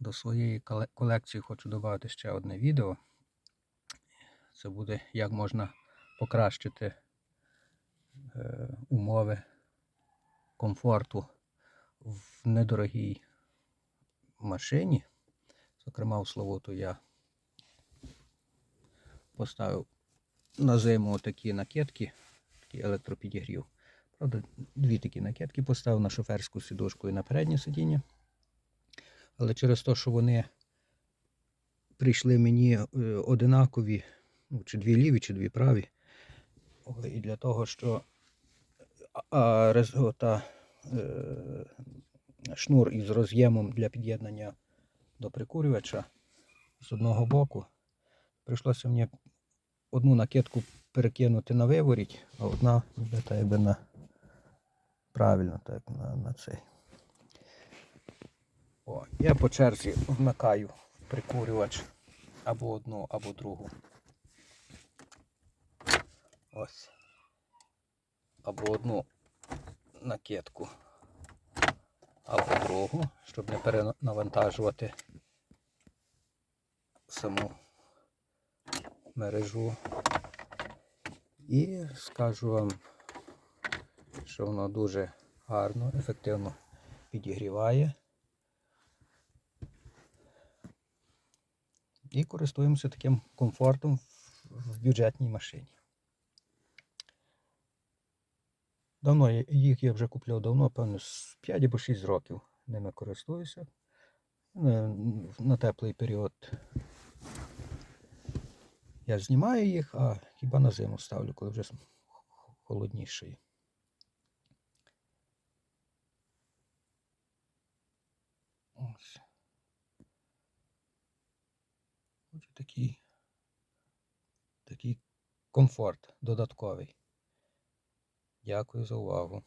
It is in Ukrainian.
До своєї колекції хочу додати ще одне відео. Це буде як можна покращити е, умови комфорту в недорогій машині. Зокрема, в Словоту я поставив на зиму такі накидки, такий електропідігрів. Правда, дві такі накидки поставив на шоферську сідушку і на переднє сидіння. Але через те, що вони прийшли мені е, одинакові, ну, чи дві ліві, чи дві праві. І для того, що а, а, рез- ота, е, шнур із роз'ємом для під'єднання до прикурювача з одного боку, прийшлося мені одну накидку перекинути на виворіть, а одна якби на правильно так, на, на цей. О, я по черзі вмикаю прикурювач або одну, або другу. Ось. Або одну накидку, або другу, щоб не перенавантажувати саму мережу. І скажу вам, що воно дуже гарно, ефективно підігріває. І користуємося таким комфортом в- бюджетній машині. Давно їх я вже купляв давно, певно, з 5 або 6 років ними користуюся. На, на теплий період я знімаю їх, а хіба на зиму ставлю, коли вже холодніше. Ось. Отже, такий, такий комфорт додатковий. Дякую за увагу.